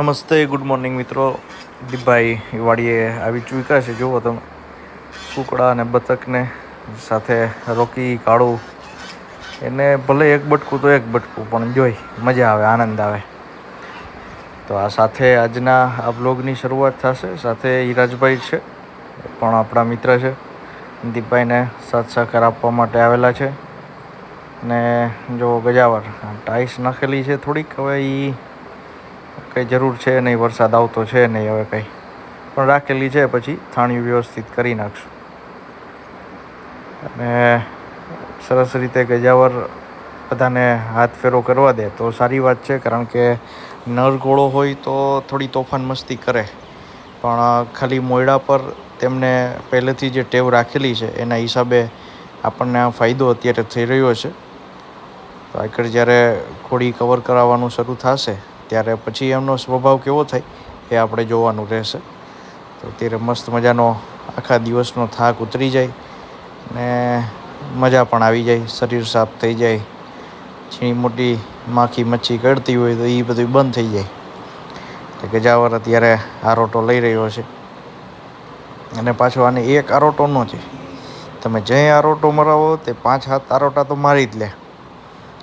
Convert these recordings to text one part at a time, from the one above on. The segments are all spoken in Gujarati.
નમસ્તે, ગુડ મોર્નિંગ મિત્રો. દીપભાઈ વાડીએ આવી ચૂક્યા છે જુઓ તમે કુકડા અને બતકને સાથે રોકી, કાળું. એને ભલે એક બટકું તો એક બટકું, પણ જોઈ, મજા આવે, આનંદ આવે. તો આ સાથે આજના આ બ્લોગની શરૂઆત થશે. સાથે હિરાજભાઈ છે પણ આપણા મિત્ર છે. દીપભાઈને સાથ સહકાર આપવા માટે આવેલા છે. ને જો ગજાવર ટાઈસ નાખેલી છે થોડીક, હવે એ કંઈ જરૂર છે નહીં, વરસાદ આવતો છે નહીં, હવે કંઈ. પણ રાખેલી છે, પછી થાણી વ્યવસ્થિત કરી નાખશું. અને સરસ રીતે ગજાવર બધાને હાથ ફેરો કરવા દે, તો સારી વાત છે, કારણ કે નર ઘોડો હોય તો થોડી તોફાન મસ્તી કરે. પણ ખાલી મોયડા પર તેમને પહેલેથી જે ટેવ રાખેલી છે, એના હિસાબે આપણને આ ફાયદો અત્યારે થઈ રહ્યો છે. તો આગળ જ્યારે ઘોડી કવર કરાવવાનું શરૂ થશે ત્યારે પછી એમનો સ્વભાવ કેવો થાય એ આપણે જોવાનું રહેશે. તો અત્યારે મસ્ત મજાનો આખા દિવસનો થાક ઉતરી જાય ને મજા પણ આવી જાય, શરીર સાફ થઈ જાય છીણી મોટી માખી મચ્છી કરતી હોય તો એ બધું બંધ થઈ જાય. એટલે ગજાવર અત્યારે આરોટો લઈ રહ્યો છે અને પાછો આને એક આરોટો ન છે. તમે જે આરોટો મરાવો તે પાંચ હાથ આરોટા તો મારી જ લે.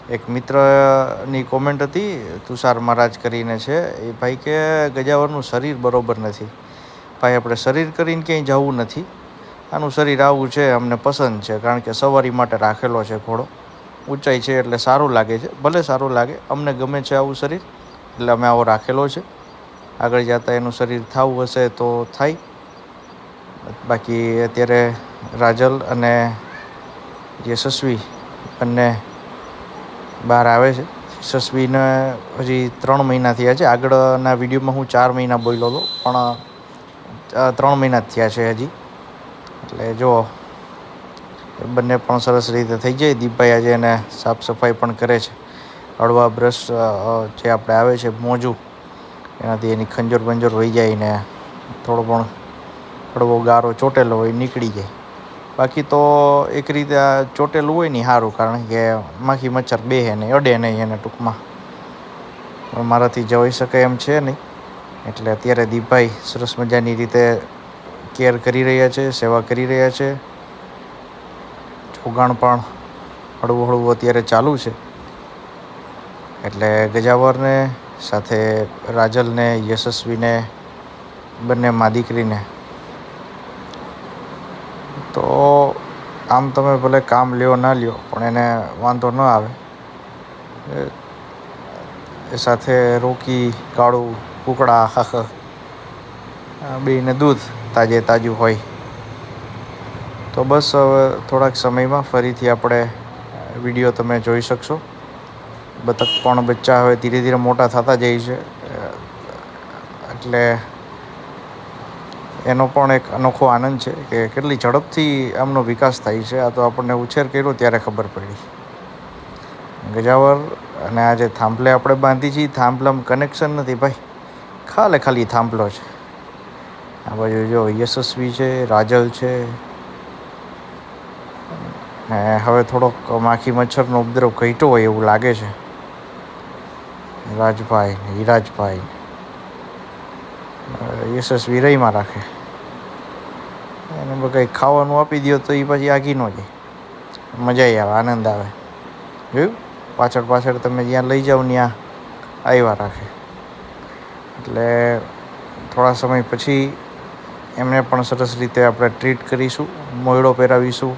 એક મિત્રની કોમેન્ટ હતી, તુષાર મહારાજ કરીને છે, એ ભાઈ કે ગજાવરનું શરીર બરોબર નથી. ભાઈ, આપણે શરીર કરીને ક્યાંય જવું નથી. આનું શરીર આવું છે, અમને પસંદ છે, કારણ કે સવારી માટે રાખેલો છે ઘોડો. ઊંચાઈ છે એટલે સારું લાગે છે, ભલે સારું લાગે, અમને ગમે છે આવું શરીર, એટલે અમે આવો રાખેલો છે. આગળ જતાં એનું શરીર થવું હશે તો થાય. બાકી અત્યારે રાજલ અને યશસ્વી બંને બહાર આવે છે. યશસ્વીને હજી ત્રણ મહિના થયા છે. આગળના વિડીયોમાં હું ચાર મહિના બોલ્યો હતો, પણ ત્રણ મહિના થયા છે હજી. એટલે જો, બંને પણ સરસ રીતે થઈ જાય. દીપભાઈ આજે એને સાફ સફાઈ પણ કરે છે. હળવા બ્રશ જે આપણે આવે છે, મોજું, એનાથી એની ખંજોર બંજોર વહી જાય ને થોડો પણ હળવો ગારો ચોટેલો હોય, નીકળી જાય. બાકી તો એક રીતે આ ચોટેલું હોય ને સારું, કારણ કે માખી મચ્છર બેહે નહીં, અડે નહીં એને ટૂંકમાં. મારાથી જઈ શકે એમ છે નહીં. એટલે અત્યારે દીપભાઈ સરસ મજાની રીતે કેર કરી રહ્યા છે, સેવા કરી રહ્યા છે. ચોગાણ પણ હળવું હળવું અત્યારે ચાલુ છે. એટલે ગજાવરને સાથે રાજલને, યશસ્વીને બંને મા દીકરીને તો આમ તમે ભલે કામ લ્યો ના લ્યો, પણ એને વાંધો ન આવે. એ સાથે રોકી, કાળું, કુકડા હાખ બેને દૂધ તાજે તાજું હોય. તો બસ હવે થોડાક સમયમાં ફરીથી આપણે વીડિયો તમે જોઈ શકશો. બતક પણ બચ્ચા હવે ધીરે ધીરે મોટા થતા જાય છે. એટલે એનો પણ એક અનોખો આનંદ છે કે કેટલી ઝડપથી આમનો વિકાસ થાય છે. આ તો આપણને ઉછેર કર્યો ત્યારે ખબર પડી. ગજાવર અને આ જે થાંભલે આપણે બાંધી છીએ થાંભલામાં કનેક્શન નથી ભાઈ. ખાલે ખાલી થાંભલો છે. આ બાજુ જો યશસ્વી છે, રાજલ છે. ને હવે થોડોક માખી મચ્છરનો ઉપદ્રવ ઘટ્યો હોય એવું લાગે છે. રાજભાઈ હિરાજભાઈ યશસ્વી રહીમાં રાખે. એને કંઈ ખાવાનું આપી દો તો એ પછી આગી ન જાય. મજા આવે, આનંદ આવે. જોયું? પાછળ પાછળ તમે જ્યાં લઈ જાઓ ત્યાં આવ્યા રાખે. એટલે થોડા સમય પછી એમને પણ સરસ રીતે આપણે ટ્રીટ કરીશું, મોયડો પહેરાવીશું.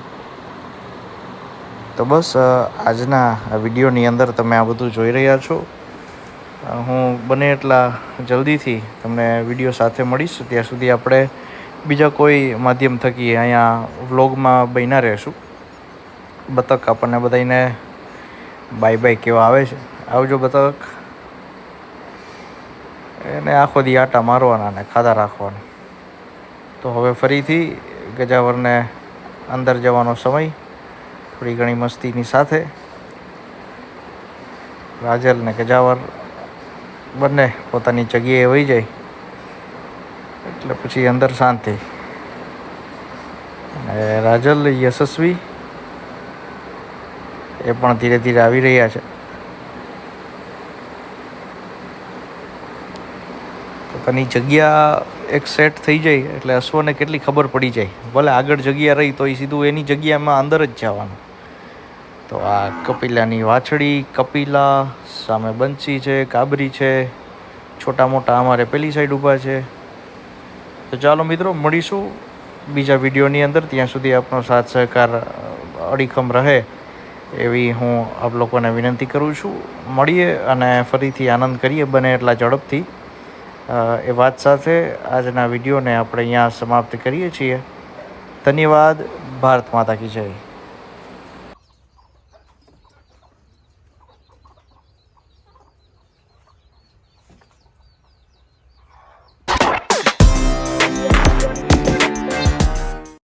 તો બસ આજના વિડીયોની અંદર તમે આ બધું જોઈ રહ્યા છો. હું બને એટલા જલ્દીથી તમને વીડિયો સાથે મળીશ. ત્યાં સુધી આપણે બીજા કોઈ માધ્યમ થકી અહીંયા વ્લોગમાં બન્યા રહેશું. બતક આપણને બધાને બાય બાય કેવા આવે છે. આવજો બતક. એને આખો દી આટા મારવાના ને ખાધા રાખવાના. તો હવે ફરીથી ગજાવરને અંદર જવાનો સમય, થોડી ઘણી મસ્તીની સાથે. રાજલ ને ગજાવર બંને પોતાની જગ્યાએ વહી જાય. એટલે પછી અંદર શાંતિ. રાજલ યશસ્વી એ પણ ધીરે ધીરે આવી રહ્યા છે. પોતાની જગ્યા એક સેટ થઈ જાય, એટલે અશ્વને કેટલી ખબર પડી જાય. ભલે આગળ જગ્યા રહી તો એ સીધું એની જગ્યામાં અંદર જ જવાનું. તો આ કપિલાની વાછડી, કપિલા સામે બંસી છે કાબરી છે, છોટા મોટા અમારે પેલી સાઈડ ઊભા છે. તો ચાલો મિત્રો, મળીશું બીજા વિડીયોની અંદર. ત્યાં સુધી આપનો સાથ સહકાર અડીખમ રહે એવી હું આપ લોકોને વિનંતી કરું છું. મળીએ અને ફરીથી આનંદ કરીએ બને એટલા ઝડપથી. એ વાત સાથે આજના વિડીયોને આપણે અહીંયા સમાપ્ત કરીએ છીએ. ધન્યવાદ. ભારત માતા કી જય.